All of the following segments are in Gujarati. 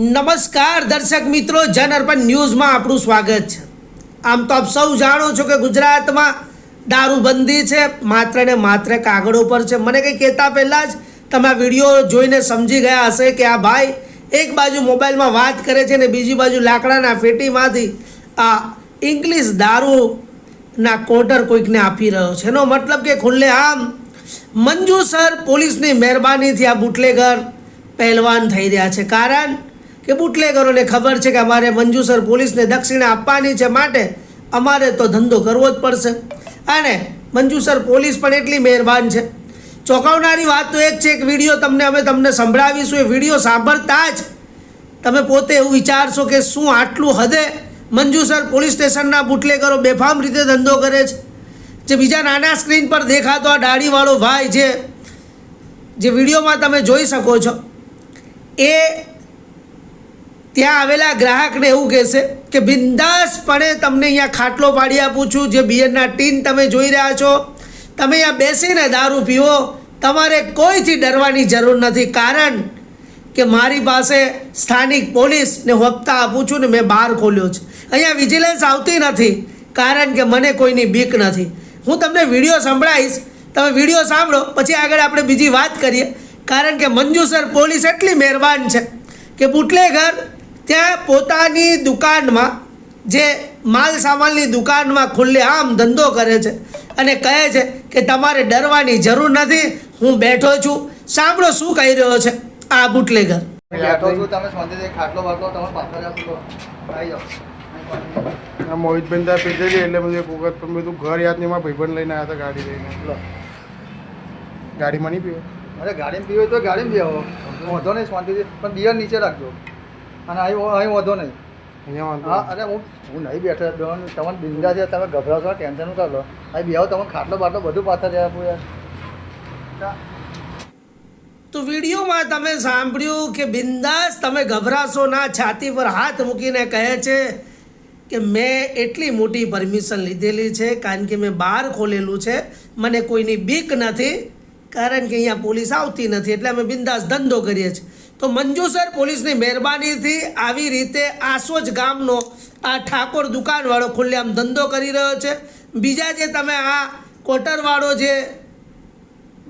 નમસ્કાર દર્શક મિત્રો, જન અર્પણ ન્યૂઝમાં આપણું સ્વાગત છે. આમ તો આપ સૌ જાણો છો કે ગુજરાતમાં દારૂબંધી છે, માત્ર ને માત્ર કાગળો પર છે. મને કંઈ કહેતા પહેલાં જ તમે વીડિયો જોઈને સમજી ગયા હશે કે આ ભાઈ એક બાજુ મોબાઈલમાં વાત કરે છે ને બીજી બાજુ લાકડાના ફેટીમાંથી આ ઇંગ્લિશ દારૂના કોટર કોઈકને આપી રહ્યો છે. એનો મતલબ કે ખુલ્લે આમ મંજુ સર પોલીસની મહેરબાનીથી આ બુટલેગર પહેલવાન થઈ રહ્યા છે. કારણ કે બુટલેગરોને ખબર છે કે અમારે મંજુસર પોલીસને દક્ષિણા આપવાની છે માટે અમારે તો ધંધો કરવો જ પડશે. અને મંજુસર પોલીસ પણ એટલી મહેરબાન છે. ચોંકાવનારી વાત તો એક છે એક વીડિયો તમને અમે તમને સંભળાવીશું, એ વીડિયો સાંભળતા જ તમે પોતે એવું વિચારશો કે શું આટલું હદે મંજુસર પોલીસ સ્ટેશનના બુટલેગરો બેફામ રીતે ધંધો કરે છે. જે બીજા નાના સ્ક્રીન પર દેખાતો આ દાઢીવાળો ભાઈ જે જે વિડીયોમાં તમે જોઈ શકો છો. એ ત્યાં આવેલા ગ્રાહકને એવું કહેશે કે, બિંદાસપણે તમને અહીંયા ખાટલો પાડી આપું છું. જે બિયરના ટીન તમે જોઈ રહ્યા છો, તમે અહીંયા બેસીને દારૂ પીવો. તમારે કોઈથી ડરવાની જરૂર નથી. કારણ કે મારી પાસે સ્થાનિક પોલીસને હપ્તા આપું છું ને મેં બહાર ખોલ્યો છે. અહીંયા વિજિલન્સ આવતી નથી. કારણ કે મને કોઈની બીક નથી. હું તમને વીડિયો સંભળાવીશ તમે વીડિયો સાંભળો. પછી આગળ આપણે બીજી વાત કરીએ. કારણ કે મંજુસર પોલીસ એટલી મહેરબાન છે કે બુટલેગર ત્યાં પોતાની દુકાનમાં જે માલ સામાનની દુકાનમાં ખુલ્લે આમ ધંધો કરે છે અને કહે છે કે તમારે ડરવાની જરૂર નથી હું બેઠો છું. સાંભળો શું કહી રહ્યો છે આ બુટલેગર. મોહિતભાઈ ત્યાં પીધેલી એટલે બધું એક વખત પણ બધું ઘર યાદ નહીં મારા ભાઈબંધ લઈને આવ્યા હતા ગાડી લઈને. લો. ગાડીમાં નહીં પીવો? અરે ગાડીમાં પીવો તો ગાડીમાં પીવો વાંધો નહીં શાંતિથી પણ બિયર નીચે રાખજો. અને અહીં અહીં વાંધો નહીં. હા અરે હું હું નહીં બેઠો બેન તમને બિંદા છે તમે ગભરાશો ટેન્શન ઉતાર લો અહીં બી આવો તમે ખાટલો બાટલો બધું પાછળ આપું યાર. તો. વિડીયોમાં તમે સાંભળ્યું કે બિંદાસ તમે ગભરાશો ના છાતી પર હાથ મૂકીને કહે છે કે મેં એટલી મોટી પરમિશન લીધેલી છે કારણ કે મેં બહાર ખોલેલું છે. મને કોઈની બીક નથી કારણ કે અહીંયા પોલીસ આવતી નથી એટલે અમે બિંદાસ ધંધો કરીએ છીએ. તો મંજુસર પોલીસની મહેરબાનીથી આવી રીતે આસોજ ગામનો આ ઠાકોર દુકાનવાળો ખુલ્લેઆમ ધંધો કરી રહ્યો છે. બીજા જે તમે આ કોટરવાળો જે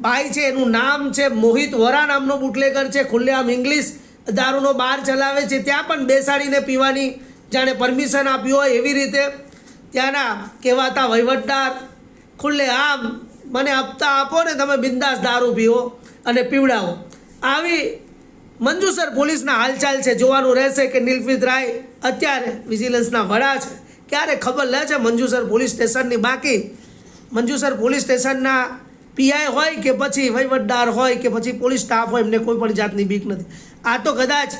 ભાઈ છે, એનું નામ છે મોહિત વરા નામનો બુટલેગર છે, ખુલ્લેઆમ ઇંગ્લિશ દારૂનો બાર ચલાવે છે. ત્યાં પણ બેસાડીને પીવાની જાણે પરમિશન આપ્યું હોય એવી રીતે ત્યાંના કહેવાતા વહીવટદાર ખુલ્લે આમ મને હપ્તા આપો ને તમે બિંદાસ દારૂ પીવો અને પીવડાવો. આવી મંજુસર પોલીસના હાલચાલ છે, જોવાનું રહેશે કે નિલફિત રાય અત્યારે વિજિલન્સના વડા છે. ક્યારે ખબર લે છે મંજુસર પોલીસ સ્ટેશનની બાકી? મંજુસર પોલીસ સ્ટેશનના પીઆઈ હોય કે પછી વહીવટદાર હોય કે પછી પોલીસ સ્ટાફ હોય, એમને કોઈ પણ જાતની બીક નથી. આ તો કદાચ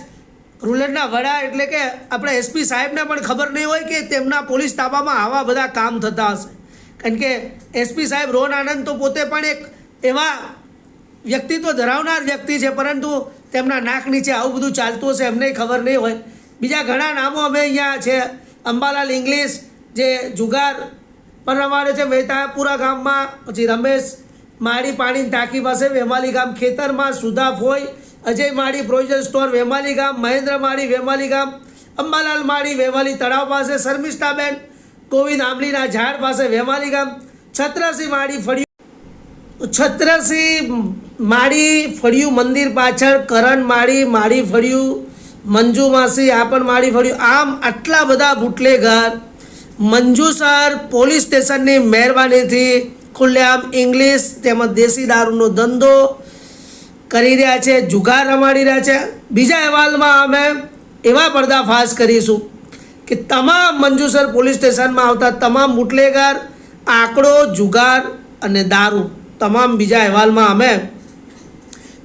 રૂરલના વડા એટલે કે આપણે એસપી સાહેબને પણ ખબર નહીં હોય કે તેમના પોલીસ તાબામાં આવા બધા કામ થતા હશે. કારણ કે એસપી સાહેબ રોહન આનંદ તો પોતે પણ એક એવા વ્યક્તિત્વ ધરાવનાર વ્યક્તિ છે, પરંતુ તેમના નાક નીચે આવું બધું ચાલતું હશે, એમને ખબર નહીં હોય. બીજા ઘણા નામો અમે અહીંયા છે, અંબાલાલ ઇંગ્લિશ, જે જુગાર પણ રમાડે છે, મહેતાપુરા ગામમાં, પછી રમેશ માળી પાણી ટાંકી પાસે, વેમાલી ગામ ખેતરમાં સુધા ફોઈ, અજય માળી પ્રોવિઝન સ્ટોર, વેમાલી ગામ, મહેન્દ્ર માળી, વેમાલી ગામ, અંબાલાલ માળી વેમાલી તળાવ પાસે, શર્મિષ્ઠાબેન ગોવિંદ આંબલીના ઝાડ પાસે, વેમાલી ગામ, છત્રસિંહ માળી ફળી છત્રસિંહ માળી ફળિયું મંદિર પાછળ, કરણ માળી માળી ફળિયું, મંજુ માસી, આ પણ માળી ફળ્યું. આમ આટલા બધા બુટલેગર મંજુસર પોલીસ સ્ટેશનની મહેરબાનીથી ખુલ્લેઆમ ઇંગ્લિશ તેમજ દેશી દારૂનો ધંધો કરી રહ્યા છે, જુગાર રમાડી રહ્યા છે. બીજા અહેવાલમાં અમે એવા પર્દાફાશ કરીશું કે તમામ મંજુસર પોલીસ સ્ટેશનમાં આવતા તમામ બુટલેગર, આંકડો, જુગાર અને દારૂ, તમામ બીજા અહેવાલમાં અમે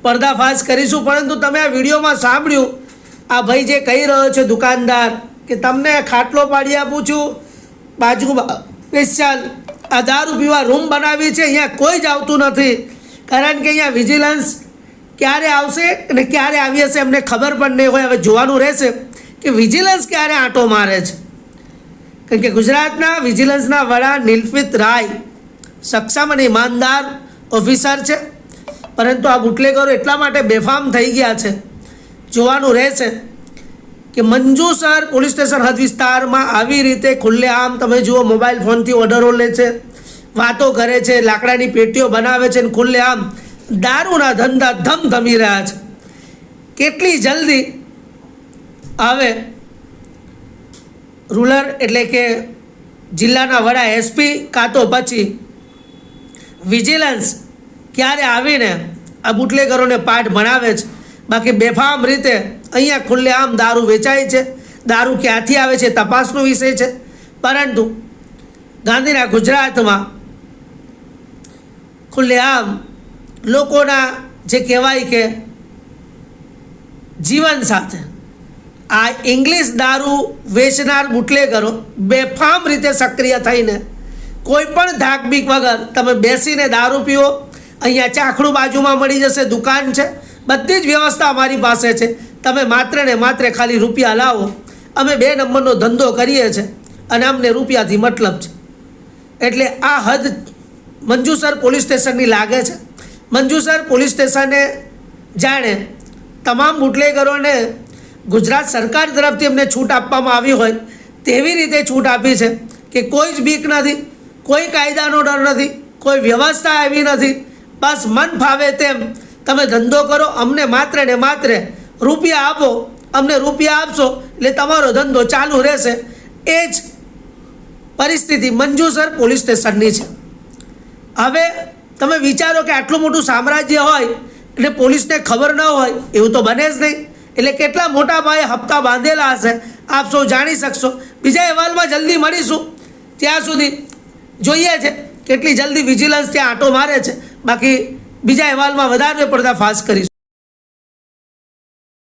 પર્દાફાશ કરીશું, પરંતુ તમે આ વિડીયોમાં સાંભળ્યું. આ ભાઈ જે કહી રહ્યો છે દુકાનદાર કે તમને ખાટલો પાડી આપું છું, બાજુમાં સ્પેશિયલ આ દારૂ પીવા રૂમ બનાવી છે, અહીંયા કોઈ જ આવતું નથી. કારણ કે અહીંયા વિજિલન્સ ક્યારે આવશે અને ક્યારે આવી હશે એમને ખબર પણ નહીં હોય. હવે જોવાનું રહેશે કે વિજિલન્સ ક્યારે આંટો મારે છે. કારણ કે ગુજરાતના વિજિલન્સના વડા નિલફિત રાય સક્ષમ અને ઈમાનદાર ઓફિસર છે. પરંતુ આ બુટલેગરો એટલા માટે બેફામ થઈ ગયા છે, જોવાનું રહેશે કે મંજુસર પોલીસ સ્ટેશન હદ વિસ્તારમાં આવી રીતે ખુલ્લેઆમ તમે જુઓ મોબાઈલ ફોનથી ઓર્ડરો લે છે, વાતો કરે છે, લાકડાની પેટીઓ બનાવે છે અને ખુલ્લેઆમ દારૂના ધંધા ધમધમી રહ્યા છે. કેટલી જલ્દી હવે રૂરલ એટલે કે જિલ્લાના વડા એસપી કાં તો પછી વિજિલન્સ ક્યારે આવીને આ બુટલેગરોને પાઠ ભણાવે છે? બાકી બેફામ રીતે અહીંયા ખુલ્લેઆમ દારૂ વેચાય છે. દારૂ ક્યાંથી આવે છે તપાસનો વિષય છે. પરંતુ ગાંધીના ગુજરાતમાં ખુલ્લેઆમ લોકોના જે કહેવાય કે જીવન સાથે આ ઇંગ્લિશ દારૂ વેચનાર બુટલેગરો બેફામ રીતે સક્રિય થઈને કોઈ પણ ધાકબીક વગર તમે બેસીને દારૂ પીવો અહીંયા ચાખડું બાજુમાં મળી જશે, દુકાન છે. બધી જ વ્યવસ્થા અમારી પાસે છે. તમે માત્ર ને માત્ર ખાલી રૂપિયા લાવો. અમે બે નંબરનો ધંધો કરીએ છીએ અને અમને રૂપિયાથી મતલબ છે. એટલે આ હદ મંજુસર પોલીસ સ્ટેશનની લાગે છે. મંજુસર પોલીસ સ્ટેશને જાણે તમામ બુટલેગરોને ગુજરાત સરકાર તરફથી એમને છૂટ આપવામાં આવી હોય તેવી રીતે છૂટ આપી છે કે કોઈ જ બીક નથી, કોઈ કાયદાનો ડર નથી, કોઈ વ્યવસ્થા એવી નથી. બસ મન ફાવે તેમ. તમે ધંધો કરો, અમને માત્ર ને માત્ર રૂપિયા આપો, અમને રૂપિયા આપશો, એટલે તમારો ધંધો ચાલુ રહેશે. એ જ પરિસ્થિતિ મંજુસર પોલીસ સ્ટેશનની છે. હવે તમે વિચારો કે આટલું મોટું સામ્રાજ્ય હોય, એટલે પોલીસને ખબર ન હોય, એવું તો બને જ નહીં. એટલે કેટલા મોટા પાયે હપ્તા બાંધેલા હશે, આપ સૌ જાણી શકશો. બીજા અહેવાલમાં જલ્દી મળીશું. ત્યાં સુધી જોઈએ છે કેટલી જલ્દી વિજિલન્સ ત્યાં આંટો મારે છે. બાકી બીજા અહેવાલમાં વધારે પડતા ફાસ્ટ કરીશું.